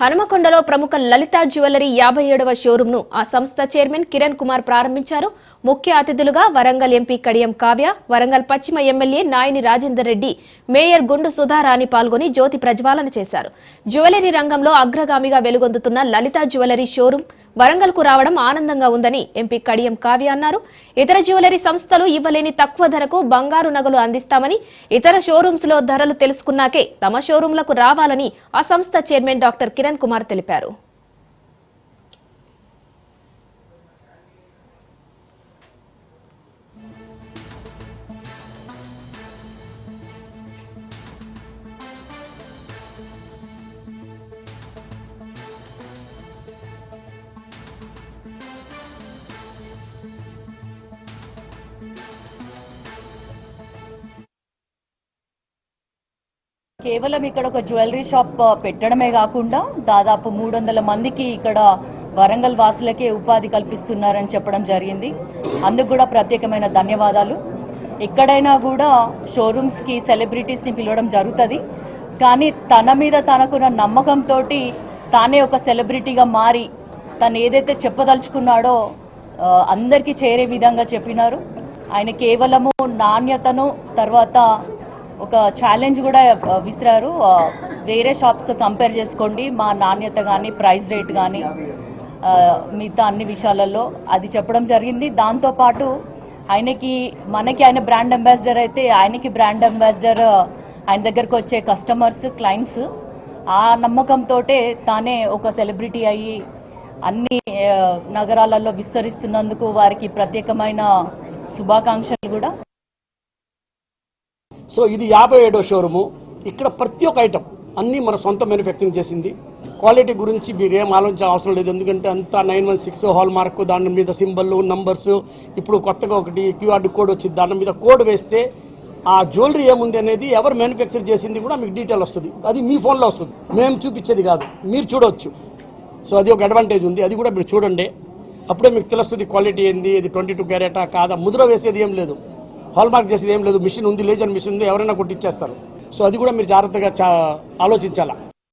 హనుమకొండలో ప్రముఖ లలిత జ్యువెలరీ యాభై ఏడవ షోరూంను ఆ సంస్థ చైర్మన్ కిరణ్ కుమార్ ప్రారంభించారు. ముఖ్య అతిథులుగా వరంగల్ ఎంపీ కడియం కావ్య వరంగల్ పశ్చిమ ఎమ్మెల్యే నాయని రాజేందర్ రెడ్డి మేయర్ గుండు సుధారాణి పాల్గొని జ్యోతి ప్రజ్వాలన చేశారు. జ్యువెలరీ రంగంలో అగ్రగామిగా వెలుగొందుతున్న లలిత జ్యువెలరీ షోరూం వరంగల్కు రావడం ఆనందంగా ఉందని ఎంపీ కడియం కావ్య అన్నారు. ఇతర జ్యువెలరీ సంస్థలు ఇవ్వలేని తక్కువ ధరకు బంగారు నగలు అందిస్తామని ఇతర షోరూమ్స్లో ధరలు తెలుసుకున్నాకే తమ షోరూంలకు రావాలని ఆ సంస్థ చైర్మన్ డాక్టర్ కిరణ్ కుమార్ తెలిపారు. కేవలం ఇక్కడ ఒక జ్యువెలరీ షాప్ పెట్టడమే కాకుండా దాదాపు మూడు వందల మందికి ఇక్కడ వరంగల్ వాసులకే ఉపాధి కల్పిస్తున్నారని చెప్పడం జరిగింది. అందుకు కూడా ప్రత్యేకమైన ధన్యవాదాలు. ఎక్కడైనా కూడా షోరూమ్స్కి సెలబ్రిటీస్ని పిలవడం జరుగుతుంది. కానీ తన మీద తనకున్న నమ్మకంతో తానే ఒక సెలబ్రిటీగా మారి తను ఏదైతే చెప్పదలుచుకున్నాడో అందరికీ చేరే విధంగా చెప్పినారు. ఆయన కేవలము నాణ్యతను తర్వాత ఒక ఛాలెంజ్ కూడా విసిరారు. వేరే షాప్స్తో కంపేర్ చేసుకోండి. మా నాణ్యత కానీ ప్రైస్ రేట్ కానీ మిగతా అన్ని విషయాలలో అది చెప్పడం జరిగింది. దాంతోపాటు ఆయనకి మనకి ఆయన బ్రాండ్ అంబాసిడర్ అయితే ఆయనకి బ్రాండ్ అంబాసిడర్ ఆయన దగ్గరకు వచ్చే కస్టమర్స్ క్లయింట్స్ ఆ నమ్మకంతో తానే ఒక సెలబ్రిటీ అయ్యి అన్ని నగరాలలో విస్తరిస్తున్నందుకు వారికి ప్రత్యేకమైన శుభాకాంక్షలు కూడా. సో ఇది యాభై ఏడో షోరూము. ఇక్కడ ప్రతి ఒక్క ఐటమ్ అన్నీ మన సొంత మ్యానుఫ్యాక్చరింగ్ చేసింది. క్వాలిటీ గురించి మీరు ఏం ఆలోచించే అవసరం లేదు. ఎందుకంటే అంతా nine one six hallmark దాని మీద సింబల్ నంబర్స్ ఇప్పుడు కొత్తగా ఒకటి క్యూఆర్ కోడ్ వచ్చింది. దాని మీద కోడ్ వేస్తే ఆ జ్యువెలరీ ఏముంది అనేది ఎవరు మ్యానుఫ్యాక్చర్ చేసింది కూడా మీకు డీటెయిల్ వస్తుంది. అది మీ ఫోన్లో వస్తుంది. మేము చూపించేది కాదు. మీరు చూడవచ్చు సో అది ఒక అడ్వాంటేజ్ ఉంది. అది కూడా మీరు చూడండి. అప్పుడే మీకు తెలుస్తుంది క్వాలిటీ ఏంది ఇది ట్వంటీ టూ క్యారెటా కాదా? ముద్ర వేసేది ఏం లేదు. హాల్మార్క్ చేసేది ఏం లేదు. మిషన్ ఉంది లేజర్ మిషన్ ఉంది ఎవరైనా కొట్టిచ్చేస్తారు. సో అది కూడా మీరు జాగ్రత్తగా చా ఆలోచించాలా?